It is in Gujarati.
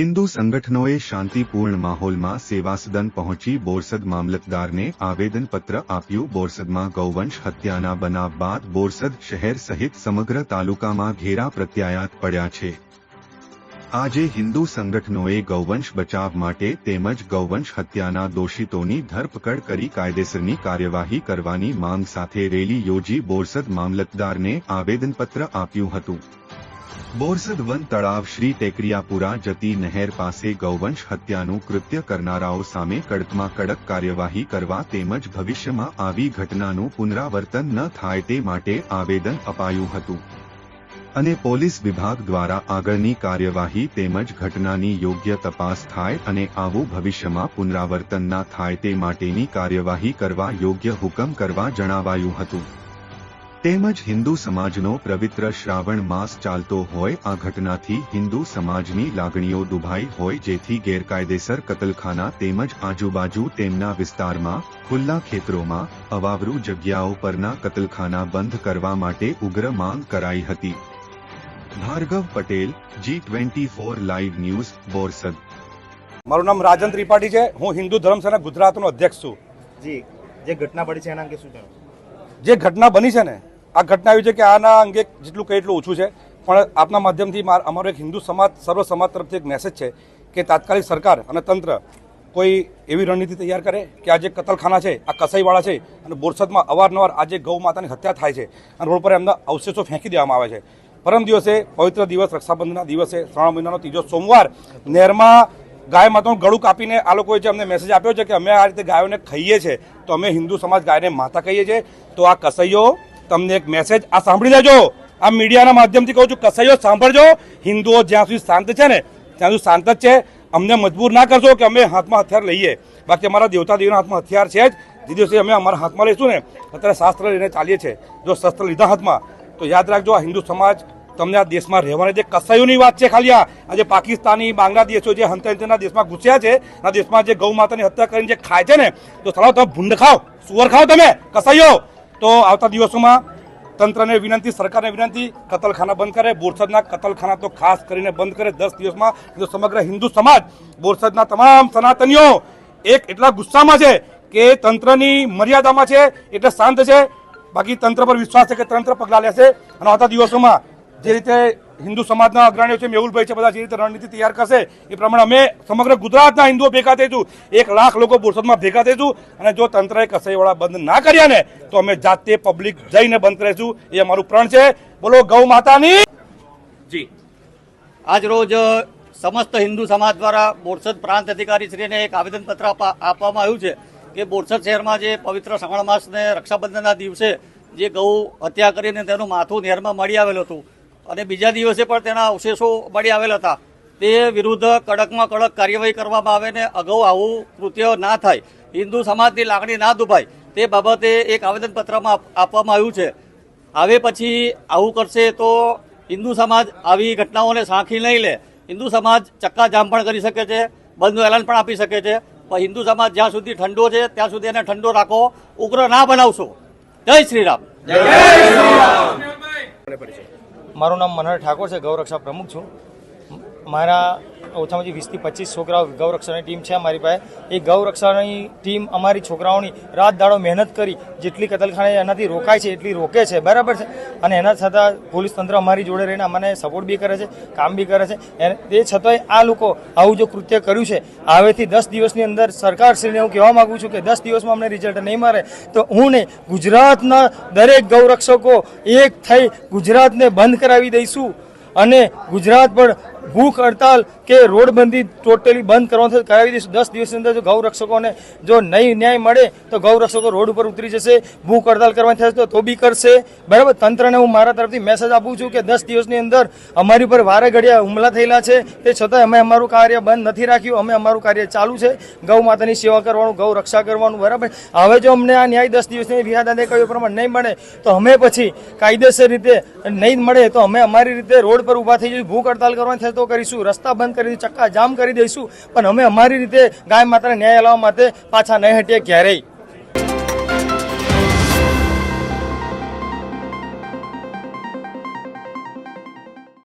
હિન્દુ સંગઠનોએ શાંતિપૂર્ણ માહોલમાં સેવા સદન પહોંચી બોરસદ મામલતદારને આવેદનપત્ર આપ્યું. બોરસદમાં ગૌવંશ હત્યાના બનાવ બાદ બોરસદ શહેર સહિત સમગ્ર તાલુકામાં ઘેરા પ્રત્યાયાત પડ્યા છે. આજે હિન્દુ સંગઠનોએ ગૌવંશ બચાવ માટે તેમજ ગૌવંશ હત્યાના દોષિતોની ધરપકડ કરી કાયદેસરની કાર્યવાહી કરવાની માંગ સાથે રેલી યોજી બોરસદ મામલતદારને આવેદનપત્ર આપ્યું હતું. બોરસદ વન તળાવ શ્રી ટેકરિયાપુરા જતી નહેર પાસે ગૌવંશ હત્યાનું કૃત્ય કરનારાઓ સામે કડકમાં કડક કાર્યવાહી કરવા તેમજ ભવિષ્યમાં આવી ઘટનાનું પુનરાવર્તન ન થાય તે માટે આવેદન અપાયું હતું. અને પોલીસ વિભાગ દ્વારા આગળની કાર્યવાહી તેમજ ઘટનાની યોગ્ય તપાસ થાય અને આવું ભવિષ્યમાં પુનરાવર્તન ના થાય તે માટેની કાર્યવાહી કરવા યોગ્ય હુકમ કરવા જણાવાયું હતું. તેમજ હિન્દુ સમાજનો પવિત્ર શ્રાવણ માસ ચાલતો હોય આ ઘટનાથી હિન્દુ સમાજની લાગણીઓ દુભાઈ હોય જેથી ગેરકાયદેસર કતલખાના તેમજ આજુબાજુ તેમના વિસ્તારમાં ખુલ્લા ખેતરોમાં અવાવરૂ જગ્યાઓ પરના કતલખાના બંધ કરવા માટે ઉગ્ર માંગ કરાઈ હતી. Bhargav Patel ji twenty four live news Borsad. મારું નામ રાજન ત્રિપાઠી છે. હું હિન્દુ ધર્મસેના ગુજરાતનો અધ્યક્ષ છું. જી જે ઘટના પડી છે એના અંગે શું જણાવો જે ઘટના બની છે ને આ ઘટના એવી છે કે આના અંગે જેટલું કહે એટલું ઓછું છે. પણ આપના માધ્યમથી માર- અમારો એક હિન્દુ સમાજ, સર્વ સમાજ તરફથી એક મેસેજ છે કે તાત્કાલિક સરકાર અને તંત્ર કોઈ એવી રણનીતિ તૈયાર કરે કે આ જે કતલખાના છે, આ કસાઈવાળા છે અને બોરસદમાં અવારનવાર આજે ગૌ માતાની હત્યા થાય છે અને રોડ પર એમના અવશેષો ફેંકી દેવામાં આવે છે. પરમ દિવસે પવિત્ર દિવસ, રક્ષાબંધનના દિવસે, શ્રાવણ મહિનાનો ત્રીજો સોમવાર નહેરમાં ગાય માતાનું ગળું કાપીને આ લોકોએ જે અમને મેસેજ આપ્યો છે કે અમે આ રીતે ગાયોને ખાઈએ છીએ તો અમે હિન્દુ સમાજ ગાયને માતા કહીએ છીએ. તો આ કસૈયો તમને એક મેસેજ આ સાંભળી લેજો. આ મીડિયાના માધ્યમથી કહું છું, કસાઈઓ સાંભળજો. હિન્દુઓ જ્યાં સુધી શાંત છે ને, ત્યાં સુધી શાંત જ છે. અમને મજબૂર ના કરશો કે અમે હાથમાં હથિયાર લઈએ. બાકી અમારા દેવતા દેવીના હાથમાં હથિયાર છે જ. જે દિવસે અમે અમારા હાથમાં લઈશું ને, અત્યારે શાસ્ત્ર લઈને ચાલીએ છીએ. જો શસ્ત્ર લીધા હાથમાં, તો યાદ રાખજો, આ હિન્દુ સમાજ તમને આ દેશમાં રહેવાની જે કસાઈઓની વાત છે ખાલી આ. આજે પાકિસ્તાની બાંગ્લાદેશો જે હંતા હંતાના દેશમાં ઘૂસ્યા છે, આ દેશમાં જે ગૌ માતાની હત્યા કરીને જે ખાય છે ને, તો સલાવ તમે ભૂંડ ખાઓ, સુવર ખાઓ તમે, કસાઈઓ. તો આવતા દિવસોમાં તંત્રને વિનંતી, સરકારને વિનંતી, કતલખાના બંધ કરે, બોરસદના કતલખાના તો ખાસ કરીને બંધ કરે. દસ દિવસમાં સમગ્ર હિન્દુ સમાજ બોરસદના તમામ સનાતનીઓ એક એટલા ગુસ્સામાં છે કે તંત્રની મર્યાદામાં છે, એટલે શાંત છે. બાકી તંત્ર પર વિશ્વાસ છે કે તંત્ર પગલાં લેશે. અને આવતા દિવસોમાં જે રીતે હિન્દુ સમાજના અગ્રણીઓ છે, મેહુલભાઈ છે, બધા જે રીતે રણનીતિ તૈયાર કરશે, એ પ્રમાણે અમે સમગ્ર ગુજરાતના હિન્દુઓ ભેગા થઈશું એક લાખ લોકો બોરસદમાં ભેગા થઈશું અને જો તંત્રએ કસાઈવાળા બંધ ના કર્યા ને, તો અમે જાતે પબ્લિક જઈને બંધ રહીશું. એ અમારું પ્રણ છે. બોલો, ગૌ માતાની. જી. આજ રોજ સમસ્ત હિન્દુ સમાજ દ્વારા બોરસદ પ્રાંત અધિકારીશ્રીને એક આવેદનપત્ર આપવા- આપવામાં આવ્યું છે કે બોરસદ શહેરમાં જે પવિત્ર શ્રાવણ માસને રક્ષાબંધનના દિવસે જે ગૌ હત્યા કરીને તેનું માથું નહેરમાં મળી આવેલું હતું અને બીજા દિવસે પણ તેના અવશેષો મળી આવેલા હતા. તે વિરુદ્ધ કડકમાં કડક કાર્યવાહી કરવામાં આવે ને અગાઉ આવું કૃત્ય ના થાય. હિન્દુ સમાજની લાગણી ના દુભાય. તે બાબતે એક આવેદનપત્રમાં આપવામાં આવ્યું છે. હવે પછી આવું કરશે તો હિન્દુ સમાજ આવી ઘટનાઓને સાંખી નહીં લે. હિન્દુ સમાજ ચક્કાજામ પણ કરી શકે છે. બંધનું એલાન પણ આપી શકે છે. પણ હિન્દુ સમાજ જ્યાં સુધી ઠંડો છે, ત્યાં સુધી એને ઠંડો રાખો, ઉગ્ર ના બનાવશો. જય શ્રી રામ. મારું નામ મનહર ઠાકોર છે ગૌરક્ષા પ્રમુખ છું. મારા ઓછામાં ઓછી વીસથી પચીસ છોકરાઓ ગૌરક્ષાની ટીમ છે અમારી પાસે. એ ગૌરક્ષાની ટીમ અમારી છોકરાઓની રાત દાડો મહેનત કરી, જેટલી કતલખાને એનાથી રોકાય છે, એટલી રોકે છે. બરાબર છે? અને એના છતાં પોલીસ તંત્ર અમારી જોડે રહીને અમને સપોર્ટ બી કરે છે, કામ બી કરે છે. તે છતાંય આ લોકો આવું જો કૃત્ય કર્યું છે હવેથી દસ દિવસની અંદર સરકારશ્રીને હું કહેવા માગું છું કે દસ દિવસમાં અમને રિઝલ્ટ નહીં મળે તો હું ને ગુજરાતના દરેક ગૌરક્ષકો એક થઈ ગુજરાતને બંધ કરાવી દઈશું. અને ગુજરાત પર ભૂખ હડતાલ કે રોડબંધી ટોટલી બંધ કરવાનું કરાવી દઈશું દસ દિવસની અંદર જો ગૌરક્ષકોને જો નહીં ન્યાય મળે તો ગૌરક્ષકો રોડ ઉપર ઉતરી જશે, ભૂખ હડતાલ કરવાની થશે તો બી કરશે. બરાબર? તંત્રને હું મારા તરફથી મેસેજ આપું છું કે દસ દિવસની અંદર અમારી ઉપર વારે ઘડિયા હુમલા થયેલા છે. તે છતાં અમે અમારું કાર્ય બંધ નથી રાખ્યું. અમે અમારું કાર્ય ચાલુ છે. ગૌ માતાની સેવા કરવાનું, ગૌ રક્ષા કરવાનું, બરાબર? હવે જો અમને આ ન્યાય દસ દિવસની વિહાદાદે કહ્યું પ્રમાણે નહીં મળે, તો અમે પછી કાયદેસર રીતે નહીં મળે તો અમે અમારી રીતે રોડ પર ઊભા થઈ જઈશું ભૂખ હડતાલ કરવાની થશે તો કરીશું, રસ્તા બંધ કરી ચક્કા જામ કરી દઈશું, પણ અમે અમારી રીતે ગાય માતાને ન્યાય અલાવવા માટે પાછા નહીં હટીએ ક્યારેય.